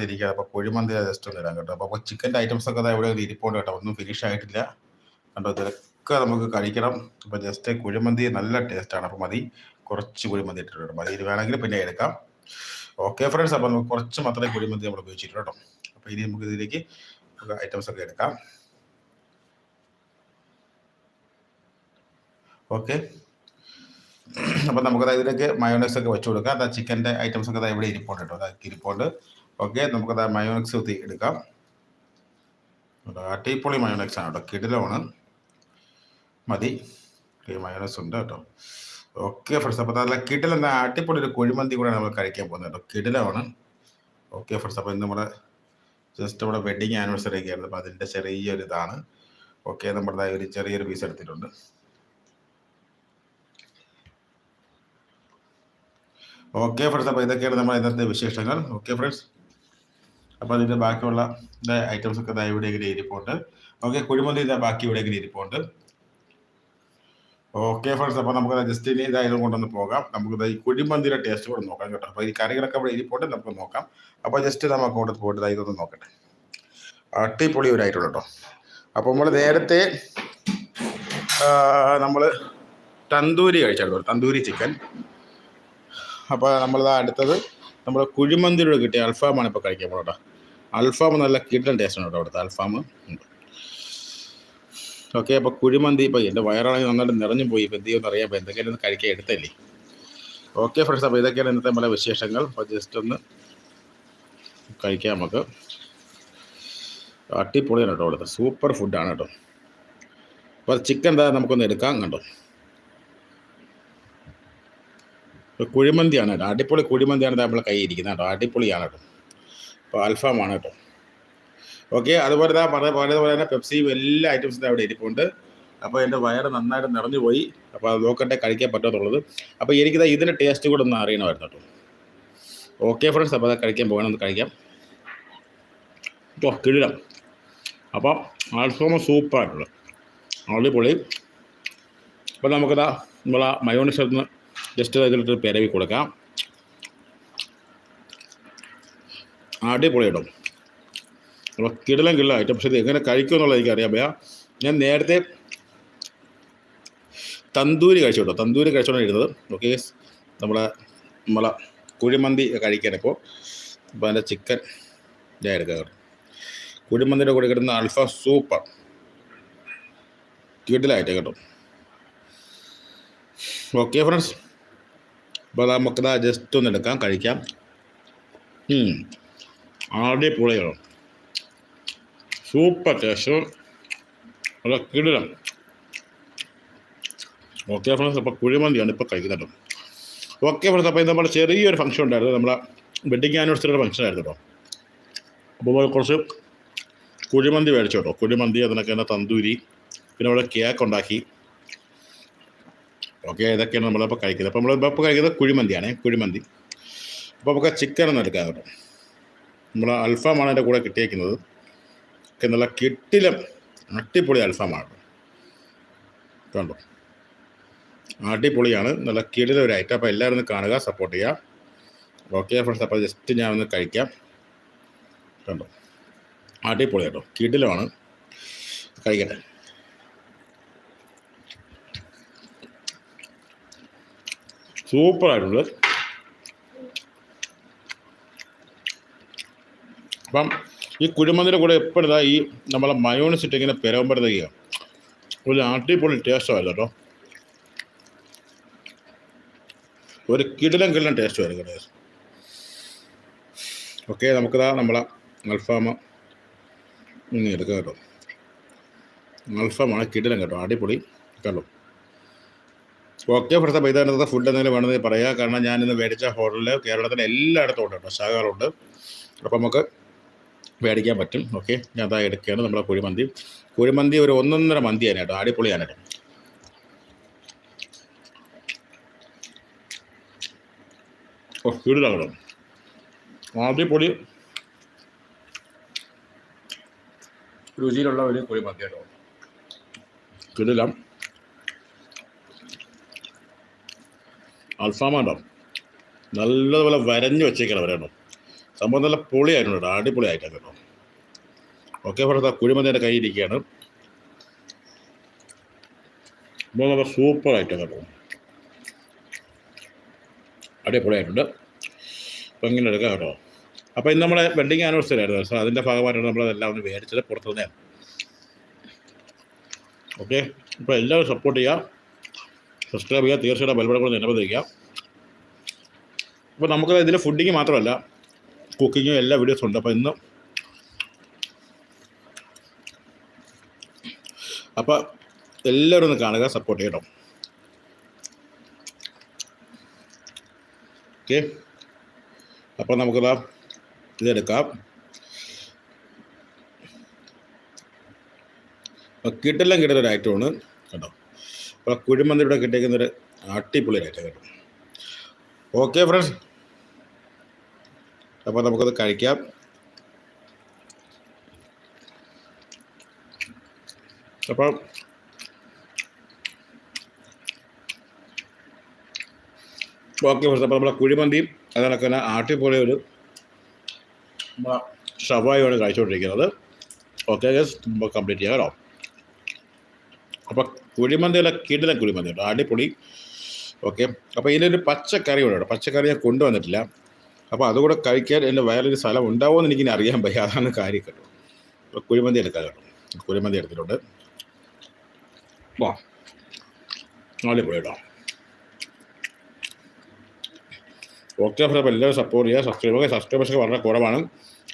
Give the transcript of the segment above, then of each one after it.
ഇരിക്കുക അപ്പോൾ കുഴിമന്തി ജസ്റ്റ് ഒന്ന് കേട്ടോ. അപ്പോൾ ചിക്കന്റെ ഐറ്റംസ് ഒക്കെ ഇവിടെ ഇരിപ്പുണ്ട് കേട്ടോ. ഒന്നും ഫിനിഷ് ആയിട്ടില്ല. കണ്ടോ? ഇതൊക്കെ നമുക്ക് കഴിക്കണം. അപ്പോൾ ജസ്റ്റ് കുഴിമന്തി നല്ല ടേസ്റ്റാണ് അപ്പോൾ മതി. കുറച്ച് കുഴിമന്തി ഇട്ടിട്ടുണ്ട് മതി. വേണമെങ്കിൽ പിന്നെ എടുക്കാം. ഓക്കെ ഫ്രണ്ട്സ് അപ്പോൾ നമുക്ക് കുറച്ച് മാത്രമേ കുഴിമന്തി നമ്മൾ ഉപയോഗിച്ചിട്ടുള്ളൂ കേട്ടോ. അപ്പോൾ ഇനി നമുക്ക് ഇതിലേക്ക് ഐറ്റംസ് ഒക്കെ എടുക്കാം. ഓക്കെ അപ്പം നമുക്ക് ഇതിലേക്ക് മയോണൈസ് ഒക്കെ വെച്ച് കൊടുക്കാം. അതാ ചിക്കന്റെ ഐറ്റംസ് ഒക്കെ ഇവിടെ ഇരിപ്പുണ്ട് കേട്ടോ. അതാ ഇരിപ്പുണ്ട്. ഓക്കെ നമുക്കത് ദാ മയോണൈസ് കുത്തി എടുക്കാം അട്ടിപ്പൊളി മയോണക്സ് ആണ് കേട്ടോ. കിടിലമാണ്. മതി. മയോണക്സ് ഉണ്ട് കേട്ടോ. ഓക്കെ ഫ്രണ്ട്സ് അപ്പോൾ നല്ല കിടിലം എന്താ അട്ടിപ്പൊളി ഒരു കുഴിമന്തി കൂടെ നമ്മൾ കഴിക്കാൻ പോകുന്നത് കേട്ടോ. കിടിലമാണ്. ഓക്കെ ഫ്രണ്ട്സ് അപ്പോൾ ഇന്ന് നമ്മുടെ ജസ്റ്റ് നമ്മുടെ വെഡിങ് ആനിവേഴ്സറി ഒക്കെ ആയിരുന്നു. അപ്പോൾ അതിന്റെ ചെറിയൊരു ഇതാണ്. ഓക്കെ നമ്മുടെ ഒരു ചെറിയൊരു പീസ് എടുത്തിട്ടുണ്ട്. ഓക്കെ ഫ്രണ്ട്സ് അപ്പോൾ ഇതൊക്കെയാണ് നമ്മുടെ ഇന്നത്തെ വിശേഷങ്ങൾ. ഓക്കെ ഫ്രണ്ട്സ് അപ്പോൾ അതിന്റെ ബാക്കിയുള്ള ഐറ്റംസ് ഒക്കെ ദാ ഇവിടെ ഇങ്ങനെ ഇരിപ്പുണ്ട്. ഓക്കെ കുഴിമന്തി ഇതാ ബാക്കി ഇവിടെ ഇങ്ങനെ ഇരിപ്പുണ്ട്. ഓക്കെ ഫ്രണ്ട്സ് അപ്പൊ നമുക്ക് ജസ്റ്റ് ഇനി ഇതായത് കൊണ്ടൊന്ന് പോകാം. നമുക്ക് ഈ കുഴിമന്തിയുടെ ടേസ്റ്റ് കൂടെ നോക്കാം കേട്ടോ. അപ്പോൾ ഈ കറികളൊക്കെ ഇവിടെ ഇരിപ്പുണ്ട് നമുക്ക് നോക്കാം. അപ്പൊ ജസ്റ്റ് നമുക്ക് അങ്ങോട്ട് പോയിട്ട് ഇതാ ഇതൊന്ന് നോക്കട്ടെ. പൊളി ഒരു ആയിട്ടുള്ളൂ കേട്ടോ. അപ്പോൾ നമ്മൾ നേരത്തെ നമ്മൾ തന്തൂരി കഴിച്ചായിരുന്നു തന്തൂരി ചിക്കൻ അപ്പോൾ നമ്മളിതാ അടുത്തത് നമ്മൾ കുഴിമന്തിയിലൂടെ കിട്ടിയ അൽഫാമാണ് ഇപ്പോൾ കഴിക്കാൻ പോകുന്നത് കേട്ടോ. അൽഫാം നല്ല കിട്ടൻ ടേസ്റ്റാണ് കേട്ടോ അവിടുത്തെ അൽഫാം ഉണ്ട് ഓക്കെ അപ്പോൾ കുഴിമന്തി ഇപ്പോൾ എന്റെ വയറാണെങ്കിൽ നന്നായിട്ട് നിറഞ്ഞു പോയി. ഇപ്പോൾ എന്ത് ചെയ്യുമെന്ന് അറിയാം. അപ്പോൾ എന്തെങ്കിലും കഴിക്കാൻ എടുത്തല്ലേ? ഓക്കെ ഫ്രണ്ട്സ് അപ്പോൾ ഇതൊക്കെയാണ് ഇന്നത്തെ നമ്മുടെ വിശേഷങ്ങൾ. അപ്പോൾ ജസ്റ്റ് ഒന്ന് കഴിക്കാം നമുക്ക്. അടിപൊളിയാണ് കേട്ടോ അവിടുത്തെ. സൂപ്പർ ഫുഡാണ് കേട്ടോ. അപ്പോൾ ചിക്കൻ എന്താ നമുക്കൊന്ന് എടുക്കാം കണ്ടോ? കുഴിമന്തിയാണ് കേട്ടോ. അടിപൊളി കുഴിമന്തിയാണ് നമ്മളെ കൈ ഇരിക്കുന്നത് കേട്ടോ. അടിപൊളിയാണ് കേട്ടോ. അപ്പോൾ അൽഫാമാണ് കേട്ടോ. ഓക്കെ അതുപോലെ തന്നെ പറഞ്ഞ പോലെ തന്നെ പെപ്സിയും എല്ലാ ഐറ്റംസും അവിടെ ഇരിപ്പുണ്ട്. അപ്പോൾ എന്റെ വയറ് നന്നായിട്ട് നിറഞ്ഞു പോയി. അപ്പോൾ അത് നോക്കട്ടെ കഴിക്കാൻ പറ്റാത്തുള്ളത്. അപ്പോൾ എനിക്കിതാ ഇതിന്റെ ടേസ്റ്റ് കൂടെ ഒന്ന് അറിയണമായിരുന്നു കേട്ടോ. ഓക്കെ ഫ്രണ്ട്സ് അപ്പോൾ അത് കഴിക്കാൻ പോകണം ഒന്ന് കഴിക്കാം. ഓ കിഴിടാം അപ്പം അൽഫാമ സൂപ്പറായിട്ടുള്ളത് അടിപൊളി. അപ്പോൾ നമുക്കിതാ നമ്മളാ മയോണിസ് ജസ്റ്റ് ഇതിലിട്ട് പെരവി കൊടുക്കാം അടിപൊളി ഇടും അപ്പോൾ കിടലം ഐറ്റം പക്ഷേ ഇത് എങ്ങനെ കഴിക്കും എന്നുള്ളത് എനിക്കറിയാൻ വയ്യ. ഞാൻ നേരത്തെ തന്തൂരി കഴിച്ചു കേട്ടോ തന്തൂരി കഴിച്ചോണ്ടാണ് ഇരുന്നത്. ഓക്കെ നമ്മളെ നമ്മളെ കുഴിമന്തി കഴിക്കാനിപ്പോൾ അപ്പോൾ അതിന്റെ ചിക്കൻ ഞാൻ എടുക്കാം കേട്ടോ. കുഴിമന്തിന്റെ കൂടെ കിട്ടുന്ന അൽഫ സൂപ്പർ കിടിലായിട്ട് കേട്ടോ. ഓക്കെ ഫ്രണ്ട്സ് അപ്പോൾ നമുക്കതാ ജസ്റ്റ് ഒന്ന് എടുക്കാം കഴിക്കാം. അടിപൊളിയാണ് സൂപ്പർ ടേസ്റ്റ് നല്ല കിടിലം. ഓക്കെ ഫ്രണ്ട്സ് അപ്പോൾ കുഴിമന്തിയാണ് ഇപ്പോൾ കഴിക്കുന്നത് ഓക്കെ ഫ്രണ്ട്സ് അപ്പോൾ നമ്മുടെ ചെറിയൊരു ഫംഗ്ഷൻ ഉണ്ടായിരുന്നു. നമ്മളെ വെഡിങ് ആനിവേഴ്സറിയുടെ ഫംഗ്ഷൻ ആയിരുന്നു കേട്ടോ അപ്പോൾ കുറച്ച് കുഴിമന്തി മേടിച്ചു കേട്ടോ കുഴിമന്തി അതിനൊക്കെ തന്നെ തന്തൂരി പിന്നെ അവിടെ കേക്ക് ഉണ്ടാക്കി. ഓക്കെ ഇതൊക്കെയാണ് നമ്മളിപ്പോൾ കഴിക്കുന്നത്. അപ്പോൾ നമ്മളിപ്പോൾ കഴിക്കുന്നത് കുഴിമന്തിയാണ് കുഴിമന്തി അപ്പോൾ നമുക്ക് ചിക്കൻ ഒന്ന് എടുക്കാം കേട്ടോ. നമ്മൾ അൽഫാമാണ് അതിന്റെ കൂടെ കിട്ടിയേക്കുന്നത്. ഒക്കെ നല്ല കെട്ടിലം അടിപൊളി അൽഫാമാണ്. കണ്ടോ? അടിപൊളിയാണ്. നല്ല കെട്ടിലം ഒരു ഐറ്റം അപ്പോൾ എല്ലാവരും ഒന്ന് കാണുക സപ്പോർട്ട് ചെയ്യുക. ഓക്കെ ഫ്രണ്ട്സ് അപ്പോൾ ജസ്റ്റ് ഞാൻ ഒന്ന് കഴിക്കാം. കണ്ടോ? അടിപൊളി കേട്ടോ. കിടിലമാണ്. കഴിക്കട്ടെ. സൂപ്പറായിട്ടുണ്ട്. അപ്പം ഈ കുഴിമന്തിന്റെ കൂടെ എപ്പോഴും ഈ നമ്മളെ മയോണിസിട്ട് ഇങ്ങനെ പെരവുമ്പോഴത്തേക്ക് ഒരു അടിപൊളി ടേസ്റ്റ് ആയിരുന്നു കേട്ടോ. ഒരു കിടിലം കിടിലം ടേസ്റ്റ് വരും കേട്ടോ. ഓക്കെ നമുക്കിതാ നമ്മളെ അൽഫാമ ഇനി എടുക്കാം കേട്ടോ. അൽഫാമാണ് കിടിലം കേട്ടോ അടിപൊളി കേട്ടോ. ഓക്കെ ഫ്രണ്ട്സ് അപ്പോൾ ഫുഡ് എന്തെങ്കിലും വേണമെന്ന് പറയാം. കാരണം ഞാനിന്ന് മേടിച്ച ഹോട്ടലിൽ കേരളത്തിലെ എല്ലായിടത്തും ഉണ്ട് കേട്ടോ ശാഖകളുണ്ട്. അപ്പോൾ നമുക്ക് മേടിക്കാൻ പറ്റും. ഓക്കെ ഞാൻ അതാ എടുക്കുകയാണ് നമ്മുടെ കുഴിമന്തി. കുഴിമന്തി ഒരു ഒന്നൊന്നര മന്തിയാണ് കേട്ടോ. അടിപൊളിയാണ് കേട്ടോ. ഓ കിടിലാണ് അടിപൊളി. രുചിയിലുള്ള ഒരു കുഴിമന്തി കേട്ടോ. കിടിലം. അൽഫാമാണ്ടോ നല്ലതുപോലെ വരഞ്ഞു വെച്ചേക്കണം അവരാണോ സംഭവം നല്ല പൊളിയായിരുന്നു കേട്ടോ. അടിപൊളിയായിട്ടാണ് കേട്ടോ. ഓക്കെ ആ കുഴിമന്തി എന്റെ കയ്യിൽ ഇരിക്കുകയാണ്. അപ്പോൾ നല്ല സൂപ്പർ ഐറ്റം കേട്ടോ. അടിപൊളിയായിട്ടുണ്ട്. അപ്പോൾ ഇങ്ങനെ എടുക്കാം കേട്ടോ. അപ്പോൾ ഇന്ന് നമ്മുടെ വെഡിങ് ആനിവേഴ്സറി ആയിരുന്നു. സാർ അതിന്റെ ഭാഗമായിട്ടാണ് നമ്മളതെല്ലാം ഒന്ന് മേടിച്ചത് പുറത്തുനിന്ന് ഓക്കെ അപ്പോൾ എല്ലാവരും സപ്പോർട്ട് ചെയ്യുക. സബ്സ്ക്രൈബ് ചെയ്യുക. തീർച്ചയായിട്ടും ബലപ്പെടുന്ന കൂടെ അപ്പോൾ നമുക്ക് ഇതിൽ ഫുഡിങ് മാത്രമല്ല. കുക്കിങ്ങും എല്ലാ വീഡിയോസും ഉണ്ട്. അപ്പോൾ ഇന്ന് അപ്പോൾ എല്ലാവരും ഒന്ന് കാണുക സപ്പോർട്ട് ചെയ്യണം ഓക്കെ അപ്പോൾ നമുക്കിതാ ഇതെടുക്കാം. അപ്പോൾ കിട്ടെല്ലാം കിട്ടുന്ന ഒരു ഐറ്റമാണ് കേട്ടോ. അപ്പോൾ കുഴിമന്തി ഇവിടെ കിട്ടിയിരിക്കുന്ന ഒരു അടിപൊളി ഐറ്റം കേട്ടോ. ഓക്കെ ഫ്രണ്ട്സ് അപ്പോൾ നമുക്കത് കഴിക്കാം. അപ്പോൾ ഓക്കെ ഫ്രണ്ട്സ് അപ്പോൾ നമ്മുടെ കുഴിമന്തിയും അതിനൊക്കെ തന്നെ ആട്ടിപ്പോലെ ഒരു ഷവായുമാണ് കഴിച്ചുകൊണ്ടിരിക്കുന്നത്. ഓക്കെ ഗസ് കംപ്ലീറ്റ് ചെയ്യാം കേട്ടോ. അപ്പോൾ കുഴിമന്തിയുടെ കിടിലൻ കുഴിമന്തി കേട്ടോ അടിപൊളി. ഓക്കെ അപ്പോൾ ഇതിലൊരു പച്ചക്കറി ഉണ്ട്. കേട്ടോ പച്ചക്കറി ഞാൻ കൊണ്ടുവന്നിട്ടില്ല. അപ്പോൾ അതുകൂടെ കഴിക്കാൻ എന്റെ വയറിൽ സ്ഥലം ഉണ്ടാവുമെന്ന് എനിക്കിനി അറിയാൻ പയ്യ അതാണ് കാര്യം കേട്ടോ. അപ്പോൾ കുഴിമന്തി എടുക്കാം കേട്ടോ. കുഴിമന്തി എടുത്തിട്ടുണ്ട്. വാ. അടിപൊളി കേട്ടോ ഓക്കെ ഫ്രണ്ട് എല്ലാവരും സപ്പോർട്ട് ചെയ്യുക സബ്സ്ക്രൈബ് സബ്സ്ക്രൈബേഴ്സ് ഒക്കെ വളരെ കുറവാണ്.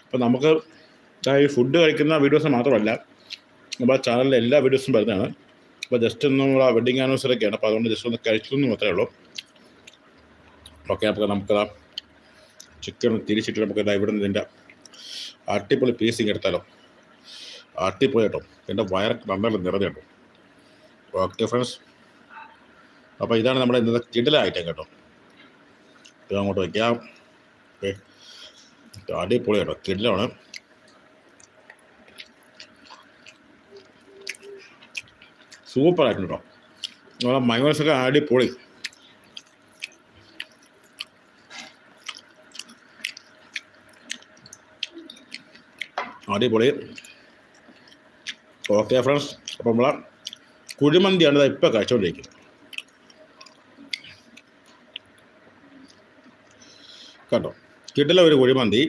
അപ്പോൾ നമുക്ക് ഈ ഫുഡ് കഴിക്കുന്ന വീഡിയോസ് മാത്രമല്ല നമ്മുടെ ചാനലിലെ എല്ലാ വീഡിയോസും വരുന്നതാണ്. അപ്പോൾ ജസ്റ്റ് ഒന്ന് നമ്മൾ ആ വെഡിങ് ആനിവേഴ്സറി ഒക്കെയാണ് അപ്പോൾ അതുകൊണ്ട് ജസ്റ്റ് ഒന്ന് കഴിച്ചു എന്ന് മാത്രമേ ഉള്ളൂ. ഓക്കെ അപ്പോൾ നമുക്ക് ചിക്കൻ തിരിച്ചിട്ട് നമുക്ക് ഇതാ ഇവിടെ നിന്ന് ഇതിന്റെ അട്ടിപ്പൊളി പീസിങ് എടുത്താലോ? അട്ടിപ്പൊളി കേട്ടോ. എന്റെ വയറൊക്കെ നന്നായിട്ട് നിറഞ്ഞു കേട്ടോ ഓക്കെ ഫ്രണ്ട്സ് അപ്പോൾ ഇതാണ് നമ്മുടെ ഇന്നത്തെ കിടില ഐറ്റം കേട്ടോ. ഇത് അങ്ങോട്ട് വയ്ക്കാം ഓക്കെ അടിപൊളി കേട്ടോ. കിടിലാണ്. സൂപ്പർ ആയിട്ടുണ്ട് കേട്ടോ. നമ്മളെ മയോണൈസൊക്കെ അടിപൊളി. അടിപൊളി. ഓക്കെ ഫ്രണ്ട്സ് അപ്പോൾ നമ്മളെ കുഴിമന്തിയാണ് ഇപ്പോൾ കഴിച്ചുകൊണ്ടിരിക്കുന്നത് കേട്ടോ കിട്ടില്ല ഒരു കുഴിമന്തി.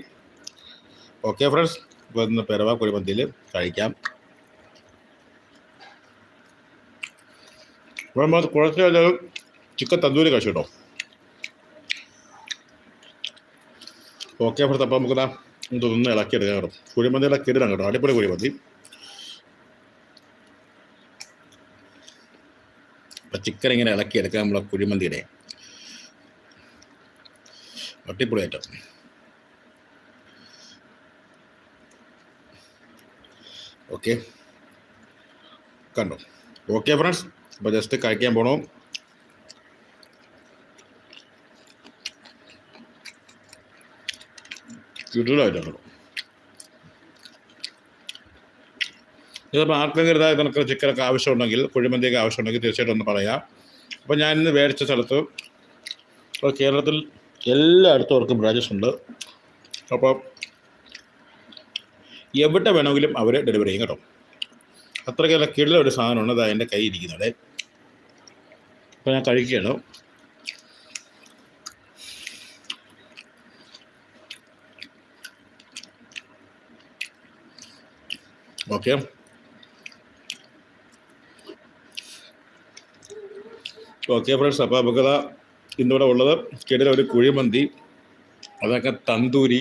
ഓക്കെ ഫ്രണ്ട്സ് ഇപ്പോൾ ഇന്ന് പിറവ കുഴിമന്തിയിൽ കഴിക്കാം. നമ്മൾ കുറച്ച് കഴിഞ്ഞാൽ ചിക്കൻ തന്തൂരി കഴിച്ചു കേട്ടോ. ഓക്കെ ഫ്രണ്ട്സ് അപ്പോൾ നമുക്കിതാ ഇതൊന്ന് ഇളക്കിയെടുക്കാം കേട്ടോ കുഴിമന്തി ഇളക്കിയിടാം കേട്ടോ അടിപൊളി കുഴിമന്തി. അപ്പം ചിക്കൻ ഇങ്ങനെ ഇളക്കി എടുക്കാം നമ്മളെ കുഴിമന്തിയുടെ. അടിപൊളി ആയിട്ട് ഓക്കെ കണ്ടോ? ഓക്കെ ഫ്രണ്ട്സ് അപ്പോൾ ജസ്റ്റ് കഴിക്കാൻ പോണോ? കേട്ടോ ഇതിപ്പോൾ ആർക്കെങ്കിലും ഇതാ നിനക്ക് ചിക്കനൊക്കെ ആവശ്യമുണ്ടെങ്കിൽ കുഴിമന്തിയൊക്കെ ആവശ്യമുണ്ടെങ്കിൽ തീർച്ചയായിട്ടും ഒന്ന് പറയാം. അപ്പോൾ ഞാൻ ഇന്ന് മേടിച്ച സ്ഥലത്ത് ഇപ്പോൾ കേരളത്തിൽ എല്ലായിടത്തും അവർക്ക് ബ്രാഞ്ചസ് ഉണ്ട്. അപ്പോൾ എവിടെ വേണമെങ്കിലും അവർ ഡെലിവറി ചെയ്യും കേട്ടോ. അത്രയ്ക്കല്ല കിടില ഒരു സാധനമാണ് അത് എന്റെ കയ്യിൽ ഇരിക്കുന്നത്. അപ്പോൾ ഞാൻ കഴിക്കുകയാണ്. ഓക്കെ. ഓക്കെ ഫ്രണ്ട്സ് അപ്പോൾ നമുക്കതാ ഇന്നിവിടെ ഉള്ളത് കിടില ഒരു കുഴിമന്തി അതൊക്കെ തന്തൂരി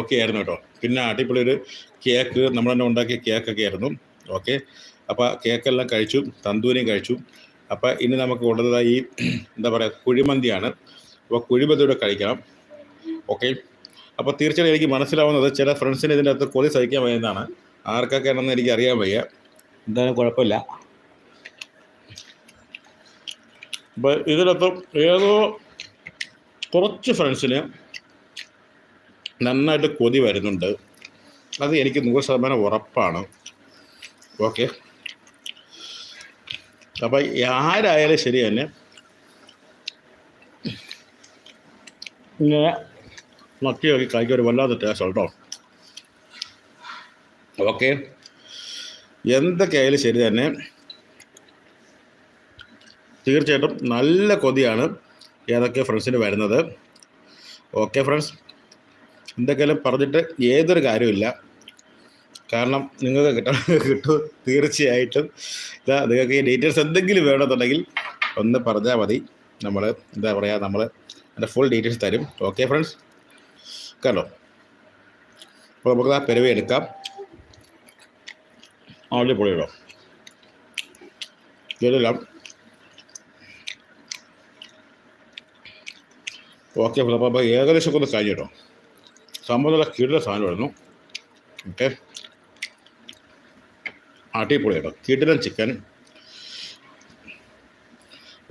ഒക്കെ ആയിരുന്നു കേട്ടോ. പിന്നെ അടിപൊളി ഒരു കേക്ക് നമ്മൾ തന്നെ ഉണ്ടാക്കിയ കേക്കൊക്കെ ആയിരുന്നു. ഓക്കെ. അപ്പോൾ കേക്കെല്ലാം കഴിച്ചു തന്തൂരിയും കഴിച്ചു. അപ്പോൾ ഇനി നമുക്ക് ഉള്ളത് ഈ എന്താ പറയുക കുഴിമന്തിയാണ്. അപ്പോൾ കുഴിമന്തിയുടെ കഴിക്കണം. ഓക്കെ. അപ്പോൾ തീർച്ചയായും എനിക്ക് മനസ്സിലാവുന്നത് ചില ഫ്രണ്ട്സിന് ഇതിന്റെ അകത്ത് കൊതി സഹിക്കാൻ വയ്യുന്നതാണ് ആർക്കൊക്കെ ആണെന്ന് എനിക്ക് അറിയാൻ വയ്യ. എന്തായാലും കുഴപ്പമില്ല. അപ്പോൾ ഇതിനകത്ത് ഏതോ കുറച്ച് ഫ്രണ്ട്സിന് നന്നായിട്ട് കൊതി വരുന്നുണ്ട്. അത് എനിക്ക് നൂറ് ശതമാനം ഉറപ്പാണ്. ഓക്കെ. അപ്പം ആരായാലും ശരി തന്നെ ഇങ്ങനെ മക്കി നോക്കി കഴിക്കാൻ ഒരു വല്ലാത്ത ടേസ്റ്റ് കേട്ടോ ഓക്കെ. എന്തൊക്കെയായാലും ശരി തന്നെ. തീർച്ചയായിട്ടും നല്ല കൊതിയാണ് ഏതൊക്കെ ഫ്രണ്ട്സിന് വരുന്നത്. ഓക്കെ ഫ്രണ്ട്സ് എന്തൊക്കെയാലും പറഞ്ഞിട്ട് ഏതൊരു കാര്യമില്ല കാരണം നിങ്ങൾക്ക് കിട്ടണം കിട്ടും തീർച്ചയായിട്ടും ഇതാ നിങ്ങൾക്ക് ഈ ഡീറ്റെയിൽസ് എന്തെങ്കിലും വേണമെന്നുണ്ടെങ്കിൽ ഒന്ന് പറഞ്ഞാൽ മതി. നമ്മൾ എന്താ പറയുക നമ്മൾ അതിന്റെ ഫുൾ ഡീറ്റെയിൽസ് തരും. ഓക്കെ ഫ്രണ്ട്സ് കണ്ടോ? അപ്പോൾ നമുക്ക് ആ പെരുവ എടുക്കാം. ആളുടെ പൊളിയിടോ ഇതെല്ലാം. ഓക്കെ അപ്പോൾ അപ്പോൾ ഏകദേശം ഒന്ന് കഴിഞ്ഞു കേട്ടോ. സംഭവം നല്ല സാധനം ഇടുന്നു ഓക്കെ അടിപൊളി കേട്ടോ കിടിലൻ ചിക്കൻ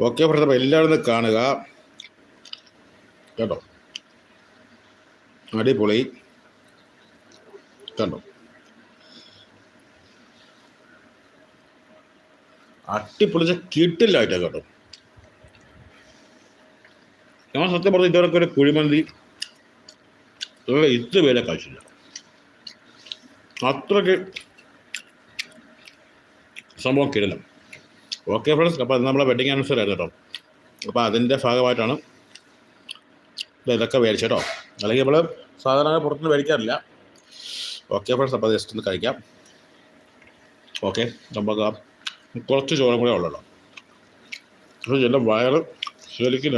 ഓക്കെ അപ്പോൾ എല്ലാവരും കാണുക. കേട്ടോ അടിപൊളി. കണ്ടോ? അട്ടിപ്പൊളിച്ച കിട്ടില്ലായിട്ടാണ് കേട്ടോ. ഞാൻ സത്യം പറഞ്ഞ ഇതുവരെ ഒരു കുഴിമന്തി ഇതുവരെ കഴിച്ചില്ല. അത്രയ്ക്ക് സംഭവം കിടില്ല ഓക്കെ ഫ്രണ്ട്സ് അപ്പോൾ അത് നമ്മളെ വെഡിങ് ആനിവേഴ്സറി ആയിരുന്നു കേട്ടോ. അപ്പോൾ അതിന്റെ ഭാഗമായിട്ടാണ് ഇതൊക്കെ ഇതൊക്കെ മേടിച്ചേട്ടോ അല്ലെങ്കിൽ നമ്മൾ സാധാരണ പുറത്തുനിന്ന് മേടിക്കാറില്ല. ഓക്കെ ഫ്രണ്ട്സ് അപ്പോൾ ജസ്റ്റ് ഒന്ന് കഴിക്കാം. ഓക്കെ നമുക്ക് കുറച്ച് ചോറും കൂടെ ഉള്ളല്ലോ. അപ്പോൾ എന്റെ വയറ് ശരിക്കും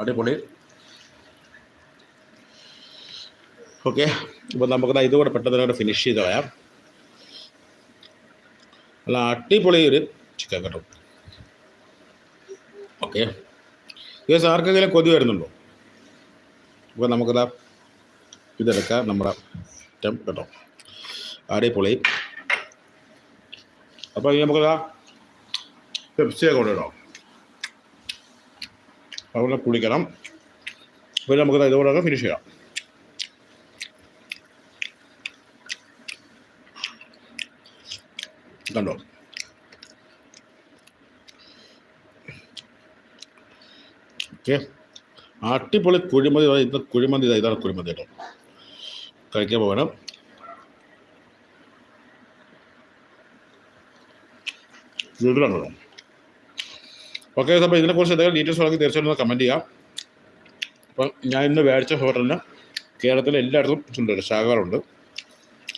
അടിപൊളി. ഓക്കെ അപ്പോൾ നമുക്ക് ഇതുകൂടെ പെട്ടെന്ന് തന്നെ ഫിനിഷ് ചെയ്ത് കളയാം. നല്ല അടിപൊളി ഒരു ചിക്കൻ കട്ടും ഓക്കെ. ഇത് ആർക്കെങ്കിലും കൊതി വരുന്നുണ്ടോ? അപ്പോൾ നമുക്കിതാ ഇതെടുക്കാം നമ്മുടെ ഐറ്റം കേട്ടോ പൊളി അപ്പോൾ ഇനി നമുക്കിതാ പെപ്സിയൊക്കെ കേട്ടോ. അതുപോലെ കുളിക്കണം. അപ്പോൾ നമുക്ക് ഇതുപോലെ ഫിനിഷ് ചെയ്യാം. കണ്ടോ? ഓക്കെ. അടിപൊളി കുഴിമതി ഇന്ന് കുഴിമതി ഇതാണ് കുഴിമന്തി കേട്ടോ. കഴിക്കാൻ പോകണം. ഓക്കെ അപ്പോൾ ഇതിനെക്കുറിച്ച് എന്തെങ്കിലും ഡീറ്റെയിൽസ് വേണമെങ്കിൽ തീർച്ചയായിട്ടും കമന്റ് ചെയ്യാം. അപ്പം ഞാൻ ഇന്ന് മേടിച്ച ഹോട്ടലിന് കേരളത്തിലെ എല്ലായിടത്തും ഉണ്ട് ശാഖകളുണ്ട്.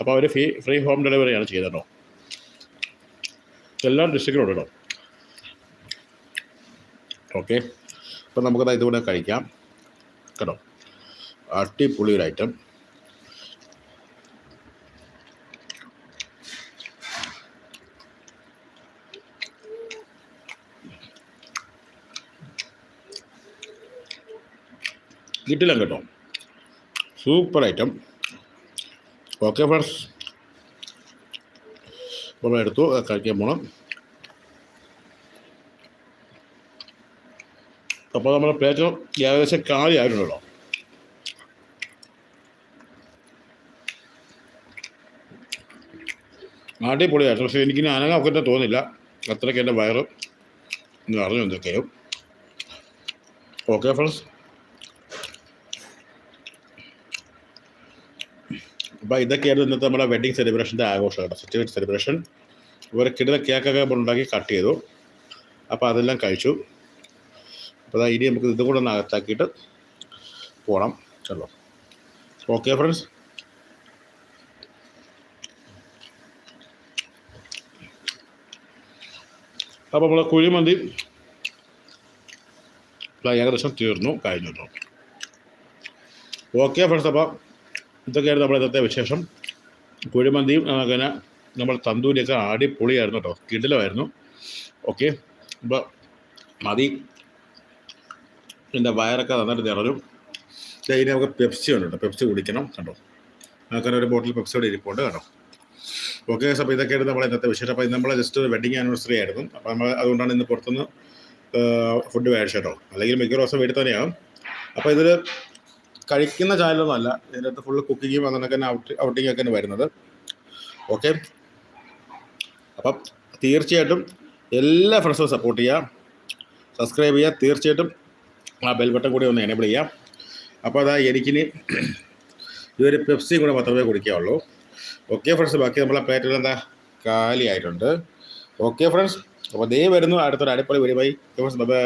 അപ്പോൾ അവർ ഫ്രീ ഫ്രീ ഹോം ഡെലിവറിയാണ് ചെയ്തത് എല്ലാ ഡിസ്ട്രിക്റ്റിലും ഉണ്ട് കേട്ടോ ഓക്കെ അപ്പം നമുക്കത് ഇതുകൂടെ കഴിക്കാം. കേട്ടോ. അടിപൊളി ഒരു ഐറ്റം കിട്ടില്ല കേട്ടോ. സൂപ്പർ ഐറ്റം ഓക്കെ ഫ്രണ്ട്സ് നമ്മൾ എടുത്തു കഴിക്കാൻ പോകണം അപ്പോൾ നമ്മുടെ പ്ലേറ്റ് ഏകദേശം കാലിയായിട്ടുണ്ടല്ലോ അടിപൊളിയായിരുന്നു പക്ഷേ എനിക്കിനി അനങ്ങാൻ ഒക്കെ തോന്നില്ല. അത്രയ്ക്ക് എന്റെ വയറ് അറിഞ്ഞു എന്തൊക്കെയും ഓക്കെ ഫ്രണ്ട്സ് അപ്പോൾ ഇതൊക്കെയായിരുന്നു ഇന്നത്തെ നമ്മുടെ വെഡ്ഡിങ് സെലിബ്രേഷന്റെ ആഘോഷം കേട്ടോ. സർട്ടിഫിക്കറ്റ് സെലിബ്രേഷൻ ഒരു കിടന്ന കേക്കൊക്കെ ഉണ്ടാക്കി കട്ട് ചെയ്തു. അപ്പോൾ അതെല്ലാം കഴിച്ചു. അപ്പോൾ അതാ ഇനി നമുക്ക് ഇതും കൂടെ ഒന്ന് അകത്താക്കിയിട്ട് പോകണം ചല്ലോ. ഓക്കെ ഫ്രണ്ട്സ് അപ്പോൾ നമ്മളെ കുഴിമന്തി ഏകദേശം തീർന്നു കഴിഞ്ഞു ഓക്കെ ഫ്രണ്ട്സ് അപ്പോൾ ഇതൊക്കെയായിരുന്നു നമ്മുടെ ഇന്നത്തെ വിശേഷം. കുഴിമന്തിയും അങ്ങനെ നമ്മൾ തന്തൂരിയൊക്കെ അടിപൊളിയായിരുന്നു കേട്ടോ. കിടിലമായിരുന്നു. ഓക്കെ അപ്പോൾ മതി. എന്റെ വയറൊക്കെ നന്നായിട്ട് നിറഞ്ഞു. ഇനി നമുക്ക് പെപ്സി ഉണ്ട് പെപ്സി കുടിക്കണം കണ്ടോ. അങ്ങനെ ഒരു ബോട്ടിൽ പെപ്സി കൂടെ ഇരിപ്പുണ്ട് കേട്ടോ ഓക്കെ അപ്പോൾ ഇതൊക്കെയായിരുന്നു നമ്മളെ ഇന്നത്തെ വിശേഷം. അപ്പോൾ നമ്മളെ ജസ്റ്റ് ഒരു വെഡിങ് ആനിവേഴ്സറി ആയിരുന്നു. അപ്പോൾ നമ്മൾ അതുകൊണ്ടാണ് ഇന്ന് പുറത്തുനിന്ന് ഫുഡ് മേടിച്ചത് കേട്ടോ. അല്ലെങ്കിൽ മിക്ക ദിവസം വീട്ടിൽ തന്നെയാകും അപ്പോൾ ഇതിൽ കഴിക്കുന്ന ചാനലൊന്നും അല്ല ഇതിനകത്ത് ഫുള്ള് കുക്കിങ്ങും അങ്ങനെയൊക്കെ ഔട്ട് ഔട്ടിങ് ഒക്കെ വരുന്നത്. ഓക്കെ അപ്പം തീർച്ചയായിട്ടും എല്ലാ ഫ്രണ്ട്സും സപ്പോർട്ട് ചെയ്യുക. സബ്സ്ക്രൈബ് ചെയ്യുക. തീർച്ചയായിട്ടും ആ ബെൽ ബട്ടൺ കൂടി ഒന്ന് എനേബിൾ ചെയ്യാം അപ്പോൾ അതാ എനിക്കിനി ഇതൊരു പെപ്സിയും കൂടെ മാത്രമേ കുടിക്കാവുള്ളൂ. ഓക്കെ ഫ്രണ്ട്സ് ബാക്കി നമ്മളെ പ്ലേറ്റിൽ എന്താ കാലിയായിട്ടുണ്ട്. ഓക്കെ ഫ്രണ്ട്സ് അപ്പോൾ ദേ വരുന്നു. അടുത്തൊരു അടിപൊളി വരുമായി ഫ്രണ്ട്സ് ബൈ